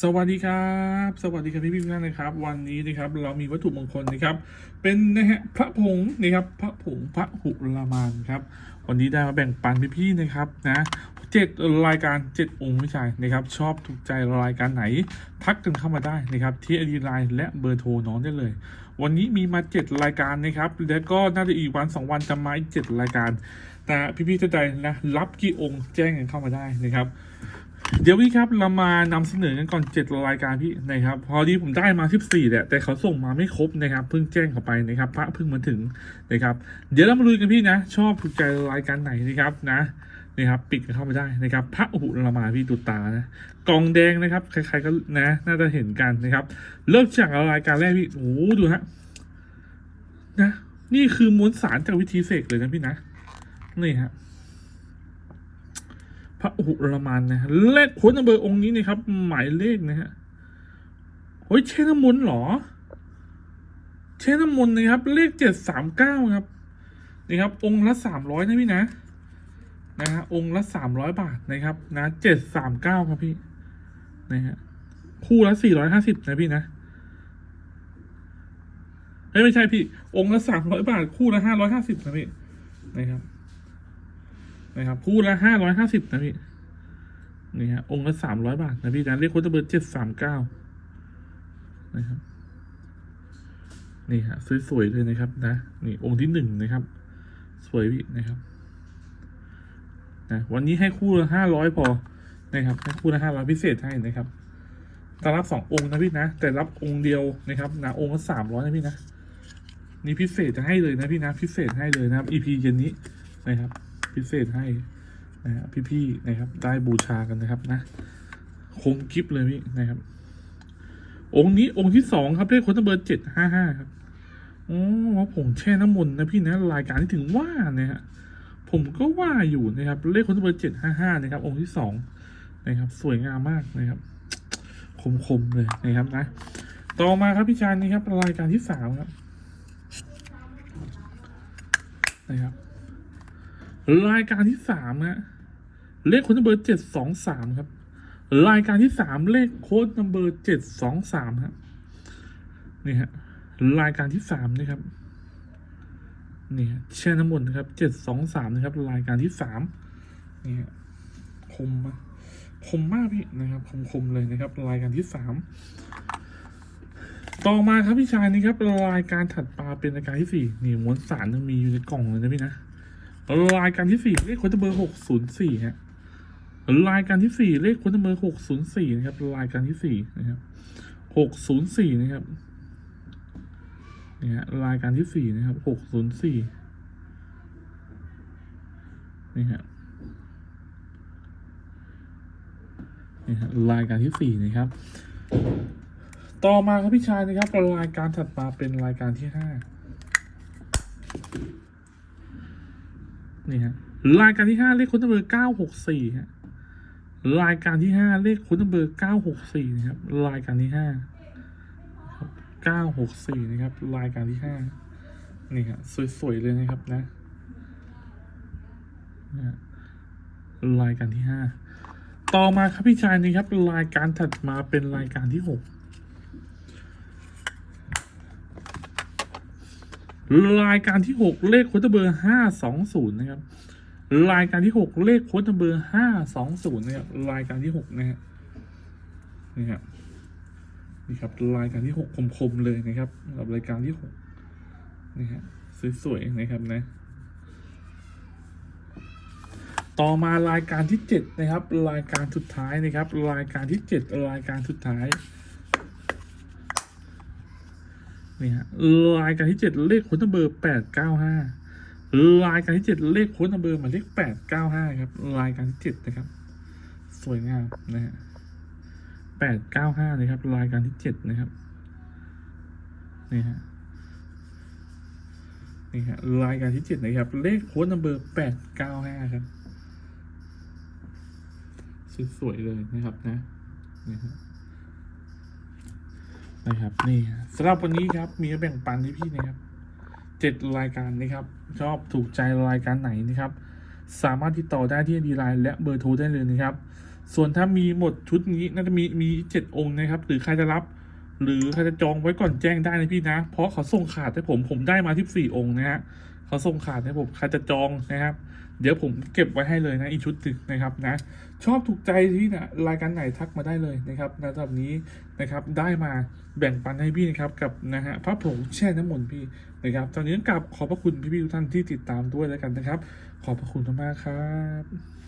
สวัสดีครับ สวัสดีครับพี่พี่ๆทุกท่านนะครับ วันนี้นะครับเรามีวัตถุมงคลนะครับ เป็นนะฮะพระผงนะครับพระผงพระหุลามานครับ วันนี้ได้มาแบ่งปันพี่ๆนะครับนะเจ็ดรายการเจ็ดองค์ไม่ใช่นะครับ ชอบถูกใจรายการไหน ทักกันเข้ามาได้นะครับที่ไอดีไลน์และเบอร์โทรน้องได้เลย วันนี้มีมาเจ็ดรายการนะครับ แล้วก็น่าจะอีกวันสองวันจะมาอีกเจ็ดรายการ แต่พี่ๆท่านใดนะรับกี่องค์แจ้งกันเข้ามาได้นะครับ เดี๋ยวพี่ครับเรามานำเสนอกันก่อนเจ็ดรายการพี่นะครับ พอดีผมได้มา14แหละแต่เขาส่งมาไม่ครบนะครับเพิ่งแจ้งเข้าไปนะครับ พระเพิ่งมาถึงนะครับ เดี๋ยวเรามาลุยกันพี่นะ ชอบถูกใจรายการไหนนะครับนะนี่ครับปิดกันเข้ามาได้นะครับ พระหุลามาพี่ตุตานะกล่องแดงนะครับใครๆก็นะ น่าจะเห็นกันนะครับ เริ่มจากรายการแรกพี่โอ้ดูฮะนะ นี่คือมวลสารจากวิธีเสกเลยนะพี่นะนี่ฮะ ระอุรมานนะฮะเลขค้นเบอร์องค์นี้นะครับ หมายเลขนะฮะโอ้ยเชน้ำมนต์เหรอ เชน้ำมนต์นะครับ เลขเจ็ดสามเก้าครับนี่ครับ องค์ละสามร้อยนะพี่นะนะฮะองค์ละสามร้อยบาทนะครับนะเจ็ดสามเก้าครับพี่นะฮะคู่ละสี่ร้อยห้าสิบนะพี่นะเอ้ยไม่ใช่พี่ องค์ละสามร้อยบาท คู่ละห้าร้อยห้าสิบนะพี่นะครับ นะครับคู่ละห้าร้อยห้าสิบนะพี่นี่ฮะองค์ละสามร้อยบาทนะพี่นะเรียกโค้ดเบอร์เจ็ดสามเก้านะครับนี่ฮะสวยๆเลยนะครับ นะนี่องค์ที่หนึ่งนะครับ สวยพี่นะครับนะวันนี้ให้คู่ละห้าร้อยพอนะครับให้คู่ละห้าร้อยพิเศษให้นะครับแต่รับสององค์นะพี่นะ แต่รับองค์เดียวนะครับนะองค์ละสามร้อยนะพี่นะนี่พิเศษจะให้เลยนะพี่นะ พิเศษให้เลยนะครับ EP เย็นนี้นะครับ พิเศษให้นะฮะพี่ๆนะครับ ได้บูชากันนะครับนะคมกิฟเลยพี่นะครับ องค์นี้องค์ที่สองครับเลขคนเบอร์เจ็ดห้าห้าครับอ๋อผงแช่น้ำมนต์นะพี่นะรายการที่ถึงว่าเนี่ยฮะผมก็ว่าอยู่นะครับ เลขคนเบอร์เจ็ดห้าห้านะครับ องค์ที่สองนะครับ สวยงามมากนะครับ คมๆเลยนะครับนะ ต่อมาครับพี่ชายนี่ครับรายการที่สามครับนะครับ รายการที่สามนะเลขโค้ดนัมเบอร์เจ็ดสองสามครับ รายการที่สามเลขโค้ดนัมเบอร์เจ็ดสองสามครับนี่ฮะรายการที่สามนะครับนี่ฮะแช่น้ำมนต์นะครับเจ็ดสองสามนะครับ รายการที่สามนี่ฮะคมมากคมมากพี่นะครับคมคมเลยนะครับ รายการที่สามต่อมาครับพี่ชายนี่ครับรายการถัดมาเป็นรายการที่สี่นี่ม้วนสารยังมีอยู่ในกล่องเลยนะพี่นะ รายการที่สี่เลขคนเบอร์หกศูนย์สี่ฮะรายการที่สี่เลขคนเบอร์หกศูนย์สี่นะครับรายการที่สี่นะครับหกศูนย์สี่นะครับนี่ฮะรายการที่สี่นะครับหกศูนย์สี่นี่ฮะนี่ฮะรายการที่สี่นะครับ ต่อมาครับพี่ชายนะครับรายการถัดมาเป็นรายการที่ห้า นี่ฮะรายการที่ห้าเลขคุณเบอร์เก้าหกสี่ฮะรายการที่ห้าเลขคุณเบอร์เก้าหกสี่นะครับ รายการที่ห้าเก้าหกสี่นะครับ รายการที่ห้านี่ฮะสวยๆเลยนะครับนะนะฮะรายการที่ห้าต่อมาครับพี่ชายนี่ครับรายการถัดมาเป็นรายการที่หก รายการที่หกเลขโคุณเบอร์ห้าสองศูนย์นะครับรายการที่หกเลขโค้ดเบอร์ห้าสองศูนย์นะครับ รายการที่หกนะฮะนี่ครับนี่ครับรายการที่หกคมๆเลยนะครับสำหรับรายการที่หกนี่ฮะสวยๆนะครับนะต่อมารายการที่เจ็ดนะครับ รายการสุดท้ายนะครับ รายการที่เจ็ดรายการสุดท้าย นี่ฮะรายการที่เจ็ดเลขค้ดเบอร์แปดเก้าห้ารายการที่เจ็ดเลขค้ดนัมเบอร์หมายเลขแปดเก้าห้าครับรายการที่เจ็ดนะครับ สวยงามนะฮะแปดเก้าห้านะครับรายการที่เจ็ดนะครับนี่ฮะนี่ฮะรายการที่เจ็ดนะครับ เลขโค้ดนัมเบอร์แปดเก้าห้าครับสวยๆเลยนะครับนะนี่ฮะ นะครับ นี่สำหรับวันนี้ครับ มีแบ่งปันให้พี่นะครับเจ็ดรายการนะครับ ชอบถูกใจรายการไหนนะครับ สามารถติดต่อได้ที่ดีไลน์และเบอร์โทรได้เลยนะครับ ส่วนถ้ามีหมดชุดนี้น่าจะมีมีเจ็ดองค์นะครับ หรือใครจะรับ หรือใครจะจองไว้ก่อนแจ้งได้นะพี่นะ เพราะเขาส่งขาดให้ผมผมได้มาที่สี่องค์นะฮะเขาส่งขาดให้ผมใครจะจองนะครับ เดี๋ยวผมเก็บไว้ให้เลยนะอีกชุดตึกนะครับนะชอบถูกใจที่นะรายการไหนทักมาได้เลยนะครับนะดับนี้นะครับได้มาแบ่งปันให้พี่นะครับกับนะฮะพระผงแช่น้ำมนต์พี่นะครับตอนนี้กลับขอบพระคุณพี่ๆทุกท่านที่ติดตามด้วยแล้วกันนะครับ ขอบพระคุณมากครับ